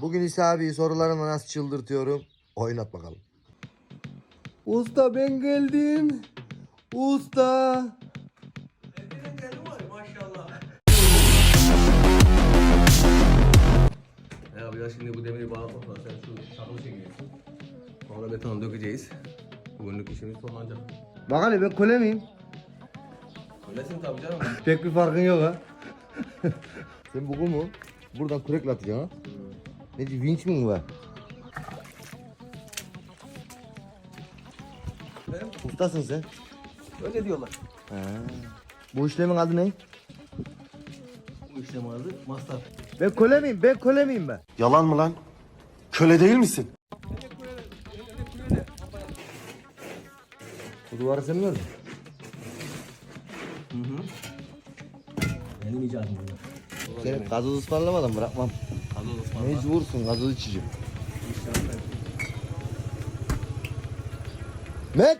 Bugün İsa abi sorularımla nasıl çıldırtıyorum? Oynat bakalım. Usta ben geldim. Usta. Ya biraz şimdi bu demiri bağlamak var. Sen şu çakılı çekiyorsun. Sonra betonu dökeceğiz. Bugünlük işimiz sonlanacak. Bak hele ben köle miyim? Öylesin tabii canım. Pek bir farkın yok ha. Sen bu mu? Buradan kürekle atacaksın ha? Ne diyor vinç mi var? Ustasın sen. Öyle diyorlar. Ha. Bu işlemin adı ne? Bu işlem adı mastar. Ben köle miyim? Ben köle miyim ben? Yalan mı lan? Köle değil misin? Bu duvarı sen mi ördün? Benim icadım bunlar. Seni gazoz ısmarlamadan bırakmam. Ismarla. Mecbursun gazoz içeceğim. Met!